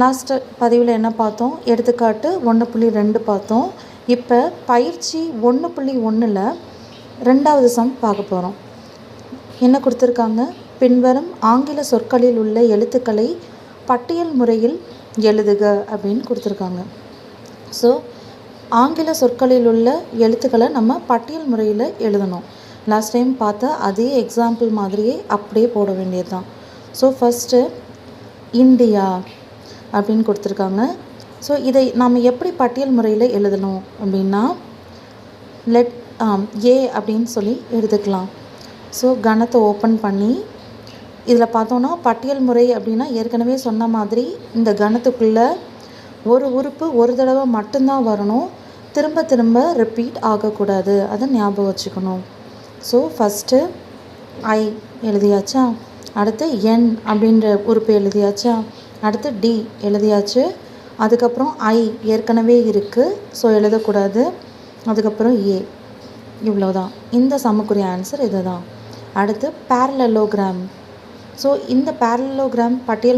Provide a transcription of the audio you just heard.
Last பதிவில் என்ன பார்த்தோம்? எடுத்துக்காட்டு ஒன்று புள்ளி ரெண்டு பார்த்தோம். இப்போ பயிற்சி ஒன்று புள்ளி ஒன்றில் ரெண்டாவது சம் பார்க்க போகிறோம் என்ன கொடுத்துருக்காங்க? பின்வரும் ஆங்கில சொற்களில் உள்ள எழுத்துக்களை பட்டியல் முறையில் எழுதுக அப்படின்னு கொடுத்துருக்காங்க. ஸோ ஆங்கில சொற்களில் உள்ள எழுத்துக்களை நம்ம பட்டியல் முறையில் எழுதணும். லாஸ்ட் டைம் பார்த்த அதே எக்ஸாம்பிள் மாதிரியே அப்படியே போட வேண்டியது தான் ஸோ ஃபஸ்ட்டு இந்தியா. அப்படின்னு கொடுத்துருக்காங்க. ஸோ இதை நாம் எப்படி பட்டியல் முறையில் எழுதணும் அப்படின்னா லெட் ஏ um, அப்படின்னு சொல்லி எழுதுக்கலாம் ஸோ கணத்தை ஓப்பன் பண்ணி இதில் பார்த்தோன்னா பட்டியல் முறை அப்படின்னா ஏற்கனவே சொன்ன மாதிரி இந்த கணத்துக்குள்ளே ஒரு உறுப்பு ஒரு தடவை மட்டும்தான் வரணும். திரும்ப திரும்ப ரிப்பீட் ஆகக்கூடாது. அதை ஞாபகம் வச்சுக்கணும். ஸோ ஃபஸ்ட்டு ஐ எழுதியாச்சா? அடுத்து என் அப்படின்ற உறுப்பு எழுதியாச்சா? அடுத்து டி எழுதியாச்சு. அதுக்கப்புறம் ஐ ஏற்கனவே இருக்குது ஸோ எழுதக்கூடாது. அதுக்கப்புறம் ஏ இவ்வளோதான் இந்த சமக்குரிய ஆன்சர் இது தான் அடுத்து பேரலலோகிராம் ஸோ இந்த பேரலலோகிராம் பட்டியல்